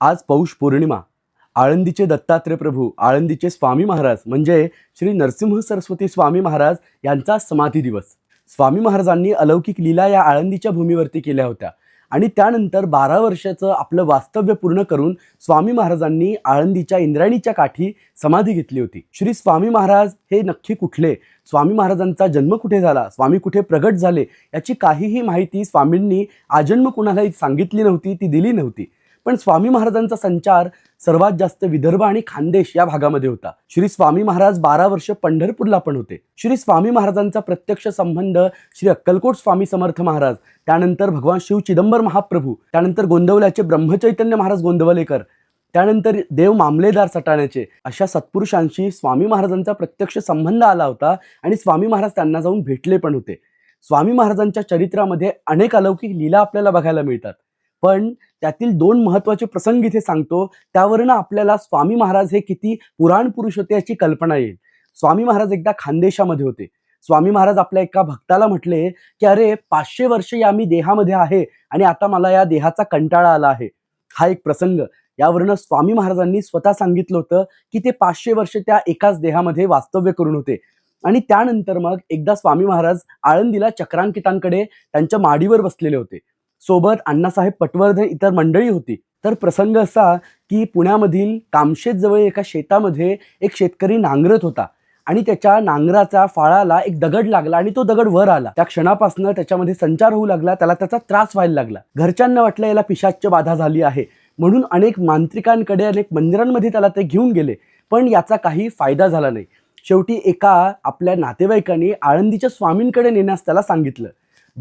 आज पौष पौर्णिमा. आळंदीचे दत्तात्रय प्रभू आळंदीचे स्वामी महाराज म्हणजे श्री नरसिंह सरस्वती स्वामी महाराज यांचा समाधी दिवस. स्वामी महाराजांनी अलौकिक लीला या आळंदीच्या भूमीवरती केल्या होत्या. आणि त्यानंतर बारा वर्षाचं आपलं वास्तव्य पूर्ण करून स्वामी महाराजांनी आळंदीच्या इंद्रायणीच्या काठी समाधी घेतली होती. श्री स्वामी महाराज हे नक्की कुठले? स्वामी महाराजांचा जन्म कुठे झाला? स्वामी कुठे प्रगट झाले? याची काहीही माहिती स्वामींनी आजन्म कुणालाही सांगितली नव्हती ती दिली नव्हती. पण स्वामी महाराजांचा संचार सर्वात जास्त विदर्भ आणि खानदेश या भागामध्ये होता. श्री स्वामी महाराज बारा वर्ष पंढरपूरला पण होते. श्री स्वामी महाराजांचा प्रत्यक्ष संबंध श्री अक्कलकोट स्वामी समर्थ महाराज त्यानंतर भगवान शिव चिदंबर महाप्रभू त्यानंतर गोंदवल्याचे ब्रह्मचैतन्य महाराज गोंदवलेकर त्यानंतर देव मामलेदार सटाण्याचे अशा सत्पुरुषांशी स्वामी महाराजांचा प्रत्यक्ष संबंध आला होता आणि स्वामी महाराज त्यांना जाऊन भेटले पण होते. स्वामी महाराजांच्या चरित्रामध्ये अनेक अलौकिक लीला आपल्याला बघायला मिळतात. पण त्यातील दोन महत्त्वाचे प्रसंग इथे सांगतो. त्यावरनं आपल्याला स्वामी महाराज हे किती पुराण पुरुष होते याची कल्पना येईल. स्वामी महाराज एकदा खानदेशामध्ये होते. स्वामी महाराज आपल्या एका भक्ताला म्हटले की अरे पाचशे वर्ष या मी देहामध्ये आहे आणि आता मला या देहाचा कंटाळा आला आहे. हा एक प्रसंग. यावरनं स्वामी महाराजांनी स्वतः सांगितलं होतं की ते पाचशे वर्ष त्या एकाच देहामध्ये वास्तव्य करून होते. आणि त्यानंतर मग एकदा स्वामी महाराज आळंदीला चक्रांकितांकडे त्यांच्या माडीवर बसलेले होते. सोबत अण्णासाहेब पटवर्धन इतर मंडळी होती. तर प्रसंग असा की पुण्यामधील कामशेत जवळ एका शेतामध्ये एक शेतकरी नांगरत होता. आणि त्याच्या नांगराचा फाळाला एक दगड लागला आणि तो दगड वर आला. त्या क्षणापासून त्याच्यामध्ये संचार होऊ लागला त्याला त्याचा त्रास व्हायला लागला. घरच्यांना वाटलं याला पिशाच्य बाधा झाली आहे. म्हणून अनेक मांत्रिकांकडे अनेक मंदिरांमध्ये त्याला ते घेऊन गेले. पण याचा काही फायदा झाला नाही. शेवटी एका आपल्या नातेवाईकांनी आळंदीच्या स्वामींकडे नेण्यास त्याला सांगितलं.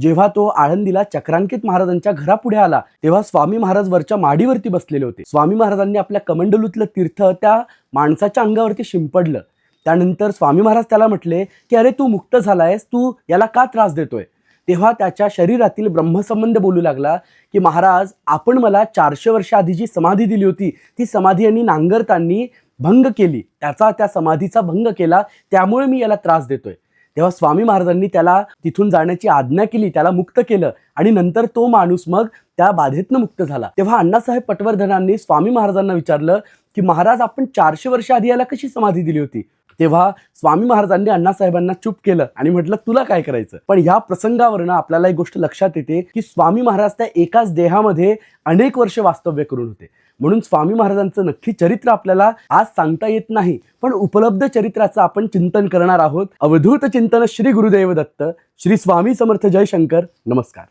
जेव्हा तो आळंदीला चक्रांकित महाराजांच्या घरापुढे आला तेव्हा स्वामी महाराज वरच्या माडीवरती बसलेले होते. स्वामी महाराजांनी आपल्या कमंडलूतलं तीर्थ त्या माणसाच्या अंगावरती शिंपडलं. त्यानंतर स्वामी महाराज त्याला म्हटले की अरे तू मुक्त झालायस तू याला का त्रास देतोय? तेव्हा त्याच्या शरीरातील ब्रह्मसंबंध बोलू लागला की महाराज आपण मला चारशे वर्ष आधी जी समाधी दिली होती ती समाधी यांनी नांगरतांनी भंग केली. त्याचा त्या समाधीचा भंग केला त्यामुळे मी याला त्रास देतोय. तेव्हा स्वामी महाराजांनी त्याला तिथून जाण्याची आज्ञा केली त्याला मुक्त केलं आणि नंतर तो माणूस मग त्या बाधेतनं मुक्त झाला. तेव्हा अण्णासाहेब पटवर्धनांनी स्वामी महाराजांना विचारलं की महाराज आपण चारशे वर्ष आधी याला कशी समाधी दिली होती? तेव्हा स्वामी महाराजांनी अण्णासाहेबांना चूप केलं आणि म्हटलं तुला काय करायचं? पण ह्या प्रसंगावरनं आपल्याला एक गोष्ट लक्षात येते की स्वामी महाराज त्या एकाच देहामध्ये अनेक वर्ष वास्तव्य करून होते. म्हणून स्वामी महाराजांचं नक्की चरित्र आपल्याला आज सांगता येत नाही पण उपलब्ध चरित्राचं आपण चिंतन करणार आहोत. अवधूत चिंतन श्री गुरुदेव दत्त श्री स्वामी समर्थ जयशंकर. नमस्कार.